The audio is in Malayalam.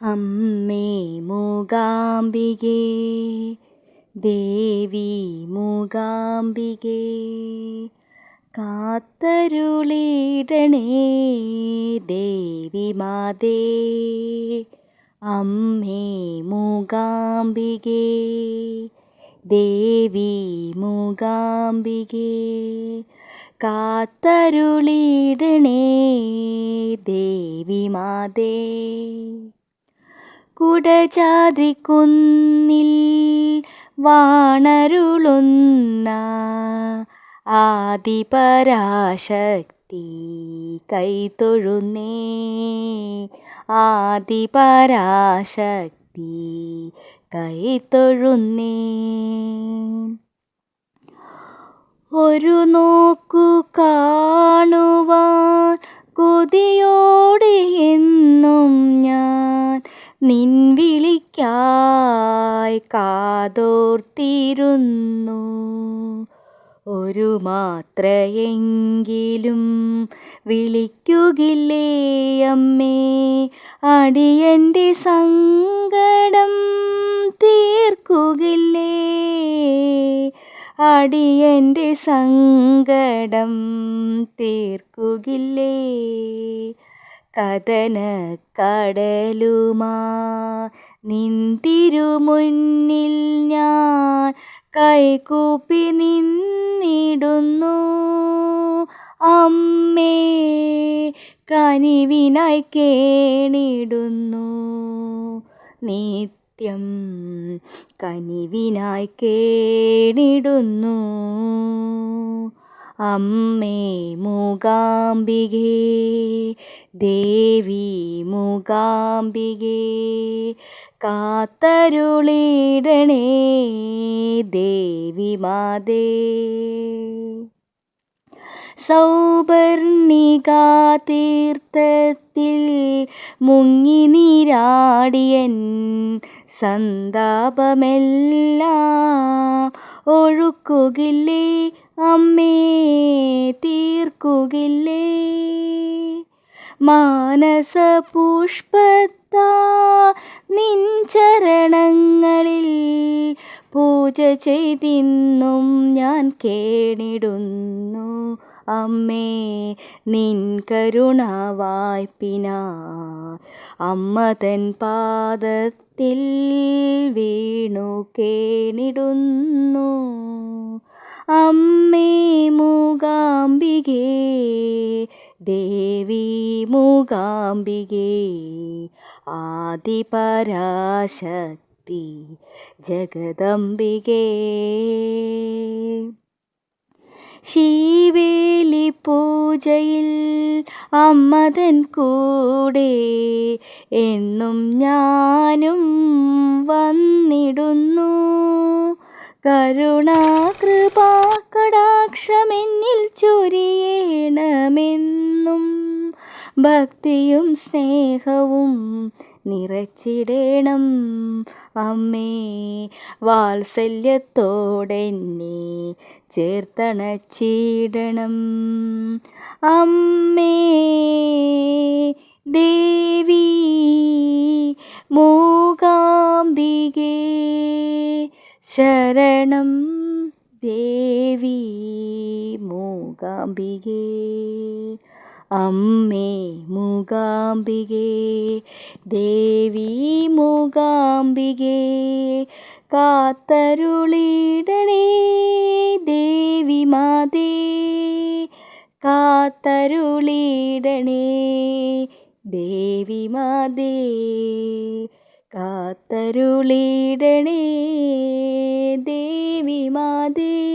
അമ്മേ മൂകാംബികേ ദേവി മൂകാംബികേ കാത്തരുളിടണേ ദേവി മാതേ അമ്മേ മൂകാംബികേ ദേവി മൂകാംബികേ കാത്തരുളിടണേ ദേവി മാതേ. കുടജാതിക്കുന്നിൽ വാണരുളുന്ന ആദിപരാശക്തി കൈതൊഴുന്നേ. ആദിപരാശക്തി കൈതൊഴുന്നേ. ഒരു നോക്കു കാണുവാൻ കൊതിയോടെ എന്നും ഞാൻ നിൻ വിളിക്കായി കാതോർത്തിരുന്നു. ഒരു മാത്രയെങ്കിലും വിളിക്കുകില്ലേ അമ്മേ? അടിയന്റെ സങ്കടം തീർക്കുകില്ലേ? അടിയന്റെ സങ്കടം തീർക്കുകില്ലേ? കഥന കടലുമാ. നിന്തിരുമുന്നിൽ ഞാൻ കൈകൂപ്പി നിന്നിടുന്നു. അമ്മേ കനിവിനായി കേണിടുന്നു. നിത്യം കനിവിനായി കേണിടുന്നു. അമ്മേ മൂകാംബികേ ദേവി മൂകാംബികേ കാത്തരുളിടണേ ദേവി മാതേ. സൗപർണികാതീർത്ഥത്തിൽ മുങ്ങി നീരാടിയൻ സന്താപമെല്ലാം ഒഴുക്കുകില്ലേ അമ്മേ തീർക്കുകില്ലേ? മാനസ പുഷ്പത്താ നിൻ ചരണങ്ങളിൽ പൂജ ചെയ്തിന്നും ഞാൻ കേണിടുന്നു. അമ്മേ നിൻ കരുണവായ്പിന അമ്മ തൻ പാദത്തിൽ വീണു കേണിടുന്നു. അമ്മേ മൂകാംബികേ ദേവി മൂകാംബികേ ആദിപരാശക്തി ജഗദംബികേ. ശീവേലി പൂജയിൽ അമ്മതൻ കൂടെ എന്നും ഞാനും വന്നിടുന്നു. കരുണാകൃപാ കടാക്ഷമെന്നിൽ ചൊരിയണമെന്നും ഭക്തിയും സ്നേഹവും നിറച്ചിടേണം. അമ്മേ വാത്സല്യത്തോടെന്നെ ചേർത്തണച്ചിടണം. അമ്മേ ദേവി മൂകാംബികേ ശരണം. ദേവി മൂകാംബികേ. അമ്മേ മൂകാംബികേ ദേവി മൂകാംബികേ കാത്തരുളിടണേ ദേവി മാതേ കാത്തരുളിടണേ ദേവി മാതേ. കാത്തരുളിടണേ ദേവി മാതേ.